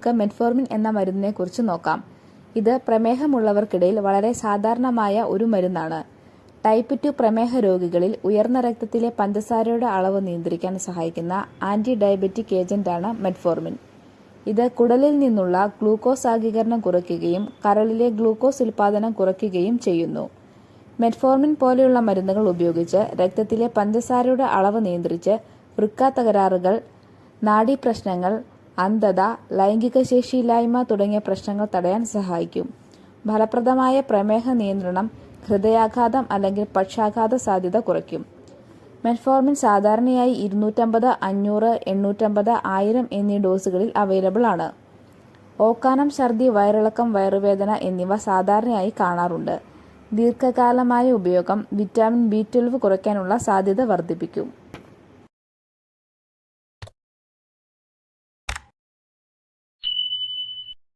നമുക്ക് മെറ്റ്ഫോർമിൻ എന്ന മരുന്നിനെക്കുറിച്ച് നോക്കാം. ഇത് പ്രമേഹമുള്ളവർക്കിടയിൽ വളരെ സാധാരണമായ ഒരു മരുന്നാണ്. ടൈപ്പ് ടു പ്രമേഹ രോഗികളിൽ ഉയർന്ന രക്തത്തിലെ പഞ്ചസാരയുടെ അളവ് നിയന്ത്രിക്കാൻ സഹായിക്കുന്ന ആന്റി ഡയബറ്റിക് ഏജന്റാണ് മെറ്റ്ഫോർമിൻ ഇത് കുടലിൽ നിന്നുള്ള ഗ്ലൂക്കോസ് ആഗീകരണം കുറയ്ക്കുകയും കരളിലെ ഗ്ലൂക്കോസ് ഉൽപാദനം കുറയ്ക്കുകയും ചെയ്യുന്നു. മെറ്റ്ഫോർമിൻ പോലെയുള്ള മരുന്നുകൾ ഉപയോഗിച്ച് രക്തത്തിലെ പഞ്ചസാരയുടെ അളവ് നിയന്ത്രിച്ച് വൃക്ക തകരാറുകൾ നാഡീപ്രശ്നങ്ങൾ അന്ധത ലൈംഗിക ശേഷിയില്ലായ്മ തുടങ്ങിയ പ്രശ്നങ്ങൾ തടയാൻ സഹായിക്കും. ഫലപ്രദമായ പ്രമേഹ നിയന്ത്രണം ഹൃദയാഘാതം അല്ലെങ്കിൽ പക്ഷാഘാത സാധ്യത കുറയ്ക്കും. മെൻഫോർമിൻ സാധാരണയായി ഇരുന്നൂറ്റമ്പത് അഞ്ഞൂറ് എണ്ണൂറ്റമ്പത് ആയിരം എന്നീ ഡോസുകളിൽ അവൈലബിൾ ആണ്. ഓക്കാനം ഛർദി വയറിളക്കം വയറുവേദന എന്നിവ സാധാരണയായി കാണാറുണ്ട്. ദീർഘകാലമായ ഉപയോഗം വിറ്റാമിൻ ബി ട്വൽവ് കുറയ്ക്കാനുള്ള സാധ്യത വർദ്ധിപ്പിക്കും.